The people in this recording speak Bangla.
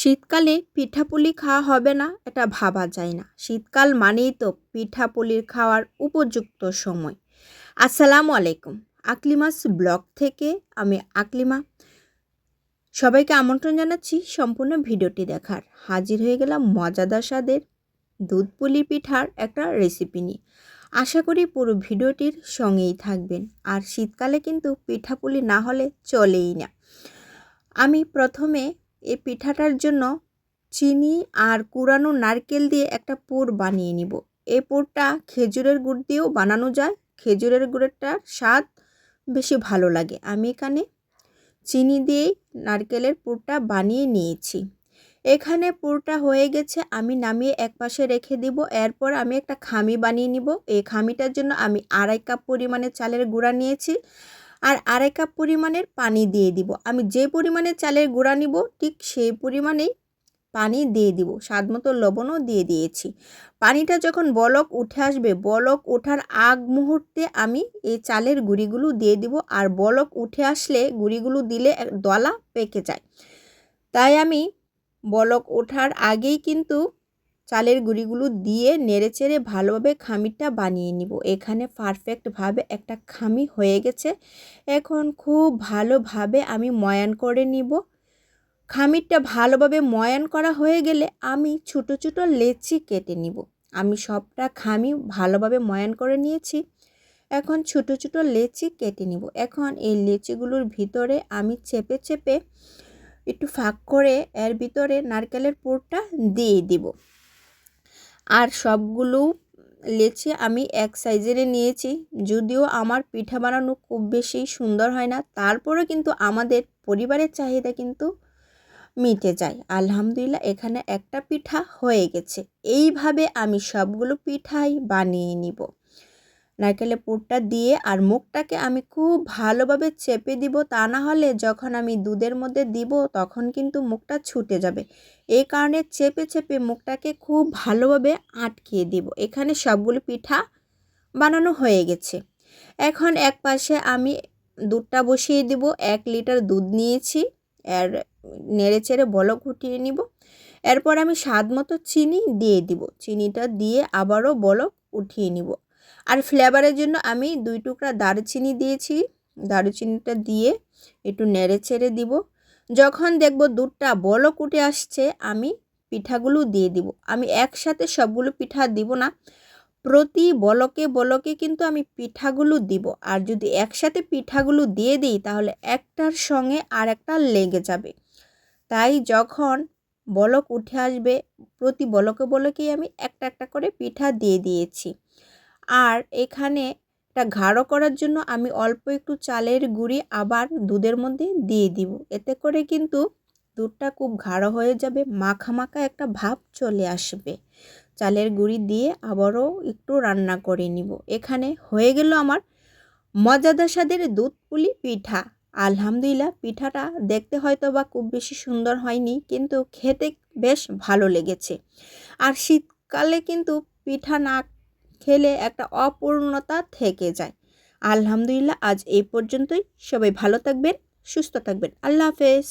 শীতকালে পিঠাপুলি খাওয়া হবে না, এটা ভাবা যায় না। শীতকাল মানেই তো পিঠাপুলির খাওয়ার উপযুক্ত সময়। আসসালামু আলাইকুম। আকলিমাস ব্লগ থেকে আমি আকলিমা। সবাইকে আমন্ত্রণ জানাচ্ছি সম্পূর্ণ ভিডিওটি দেখার। হাজির হয়ে গেলাম মজাদার স্বাদের দুধ পুলি পিঠার একটা রেসিপি নিয়ে। আশা করি পুরো ভিডিওটির সঙ্গেই থাকবেন। আর শীতকালে কিন্তু পিঠাপুলি না হলে চলেই না। আমি প্রথমে এই পিঠাটার জন্য চিনি আর কুড়ানো নারকেল দিয়ে একটা পুর বানিয়ে নিব। এই পুরটা খেজুরের গুড় দিয়েও বানানো যায়। খেজুরের গুড়েরটার স্বাদ বেশি ভালো লাগে। আমি এখানে চিনি দিয়েই নারকেলের পুরটা বানিয়ে নিয়েছি। এখানে পুরটা হয়ে গেছে, আমি নামিয়ে এক পাশে রেখে দিব। এরপর আমি একটা খামি বানিয়ে নিব। এই খামিটার জন্য আমি আড়াই কাপ পরিমাণে চালের গুঁড়া নিয়েছি। আর আড়াই কাপ পরিমাণের পানি দিয়ে দিব। আমি যে পরিমাণে চালের গুঁড়া নিব, ঠিক সেই পরিমাণেই পানি দিয়ে দিব। স্বাদ মতো লবণও দিয়ে দিয়েছি। পানিটা যখন বলক উঠে আসবে, বলক ওঠার আগ মুহূর্তে আমি এই চালের গুঁড়িগুলো দিয়ে দিব আর বলক উঠে আসলে গুঁড়িগুলো দিলে দলা পেকে যায়। তাই আমি বলক ওঠার আগেই কিন্তু চালের গুঁড়িগুলো দিয়ে নেড়েচেড়ে ভালোভাবে খামিরটা বানিয়ে নিব। এখানে পারফেক্টভাবে একটা খামি হয়ে গেছে। এখন খুব ভালোভাবে আমি ময়ান করে নিব। খামিরটা ভালোভাবে ময়ান করা হয়ে গেলে আমি ছোটো ছোটো লেচি কেটে নিব। আমি সবটা খামি ভালোভাবে ময়ান করে নিয়েছি। এখন ছোটো ছোটো লেচি কেটে নিব। এখন এই লেচিগুলোর ভিতরে আমি চেপে চেপে একটু ফাঁক করে এর ভিতরে নারকেলের পুরটা দিয়ে দিব। আর সবগুলো লেচে আমি এক সাইজেরে নিয়েছি। যদিও আমার পিঠা বানানো খুব বেশি সুন্দর হয় না তারপরে কিন্তু আমাদের পরিবারের চাহিদা কিন্তু মিটে যায়। আলহামদুলিল্লাহ, এখানে একটা পিঠা হয়ে গেছে। এইভাবে আমি সবগুলো পিঠাই বানিয়ে নিব। নারকেলের পুরটা দিয়ে আর মুখটাকে আমি খুব ভালোভাবে চেপে দিব। তা না হলে যখন আমি দুধের মধ্যে দিব তখন কিন্তু মুখটা ছুটে যাবে। এই কারণে চেপে চেপে মুখটাকে খুব ভালোভাবে আটকিয়ে দিব। এখানে সবগুলো পিঠা বানানো হয়ে গেছে। এখন এক পাশে আমি দুধটা বসিয়ে দিব। এক লিটার দুধ নিয়েছি। আর নেড়ে চেড়ে বলক ঘুটিয়ে নিব। এরপর আমি স্বাদ মতো চিনি দিয়ে দিব। চিনিটা দিয়ে আবারও বলক উঠিয়ে নিব। আর ফ্লেভারের জন্য আমি দুই টুকরা দারুচিনি দিয়েছি। দারুচিনিটা দিয়ে একটু নেড়ে ছেড়ে দিব। যখন দেখব দুধটা বলক উঠে আসছে, আমি পিঠাগুলো দিয়ে দিব। আমি একসাথে সবগুলো পিঠা দিব না। প্রতি বলকে বলকে কিন্তু আমি পিঠাগুলো দিব। আর যদি একসাথে পিঠাগুলো দিয়ে দিই, তাহলে একটার সঙ্গে আর একটা লেগে যাবে। তাই যখন বলক উঠে আসবে, প্রতি বলকে বলকেই আমি একটা একটা করে পিঠা দিয়ে দিয়েছি। আর এখানে এটা গাঢ় করার জন্য আমি অল্প একটু চালের গুঁড়ি আবার দুধের মধ্যে দিয়ে দিব। এতে করে কিন্তু দুধটা খুব গাঢ় হয়ে যাবে মাখা মাখা একটা ভাব চলে আসবে। চালের গুঁড়ি দিয়ে আবারও একটু রান্না করে নিব। এখানে হয়ে গেল আমার মজাদার স্বাদের দুধ পুলি পিঠা। আলহামদুলিল্লাহ, পিঠাটা দেখতে হয়তো বা খুব বেশি সুন্দর হয়নি, কিন্তু খেতে বেশ ভালো লেগেছে। আর শীতকালে কিন্তু পিঠা না খেলে একটা অপূর্ণতা থেকে যায়। আলহামদুলিল্লাহ আজ এই পর্যন্তই। সবাই ভালো থাকবেন, সুস্থ থাকবেন। আল্লাহ হাফেজ।